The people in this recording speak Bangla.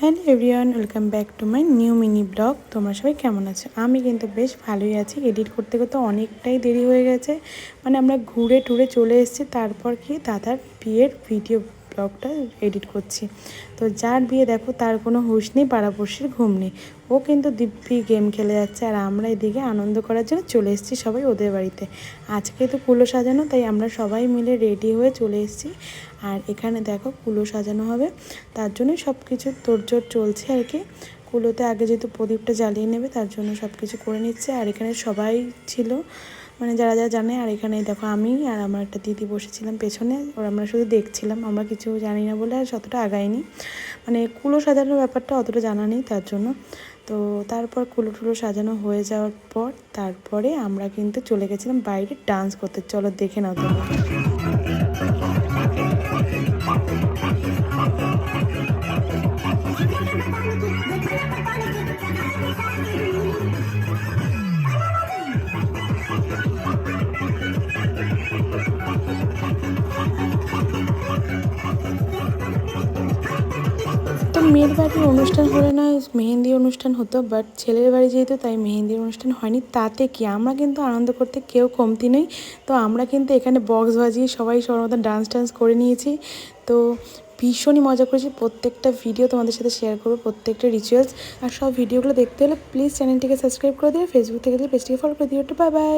Hello everyone, welcome back to my new mini blog. তোমরা সবাই কেমন আছো? আমি কিন্তু বেশ ভালোই আছি। এডিট করতে করতে অনেকটাই দেরি হয়ে গেছে। মানে আমরা ঘুরে টুরে চলে এসেছি। তারপর কি? দাদার বিয়ের ভিডিও ব্লগটা এডিট করছি। তো যার বিয়ে দেখো তার কোনো হুঁশ নেই, পাড়াপড়শির ঘুম নেই। ও কিন্তু দিব্যি গেম খেলে যাচ্ছে আর আমরা এদিকে আনন্দ করার জন্য চলে এসেছি সবাই ওদের বাড়িতে। আজকে তো কুলো সাজানো, তাই আমরা সবাই মিলে রেডি হয়ে চলে এসেছি। আর এখানে দেখো কুলো সাজানো হবে। তার জন্যই সব কিছু তোড়জোড় চলছে আর কি। কুলোতে আগে যেহেতু প্রদীপটা জ্বালিয়ে নেবে, তার জন্য সব কিছু করে নিচ্ছে। আর এখানে সবাই ছিল। মানে যারা যারা জানে, আর এখানে দেখো আমি আর আমার একটা দিদি বসেছিলাম পেছনে। ওর আমরা শুধু দেখছিলাম, আমরা কিছু জানি না বলে আর ততটা আগাইনি। মানে কুলো সাজানোর ব্যাপারটা অতটা জানা নেই তার জন্য। তো তারপর কুলো টুলো সাজানো হয়ে যাওয়ার পর তারপরে আমরা কিন্তু চলে গেছিলাম বাইরে ডান্স করতে। চলো দেখে নাও তোমরা। তো মেয়ের বাড়ির অনুষ্ঠান হলে না মেহেন্দি অনুষ্ঠান হতো বাট ছেলের বাড়ি যেহেতু তাই মেহেন্দির অনুষ্ঠান হয়নি, তাতে কি? আমরা কিন্তু আনন্দ করতে কেউ কমতি নেই। তো আমরা কিন্তু এখানে বক্স বাজিয়ে সবাই সবার মতো ডান্স টান্স করে নিয়েছি। তো ভীষণই মজা করেছি। প্রত্যেকটা ভিডিও তোমাদের সাথে শেয়ার করব, প্রত্যেকটা রিচুয়ালস আর সব ভিডিওগুলো দেখতে হলে প্লিজ চ্যানেলটিকে সাবস্ক্রাইব করে দিও ফেসবুক থেকে পেজটিকে ফলো করে দিও। Bye bye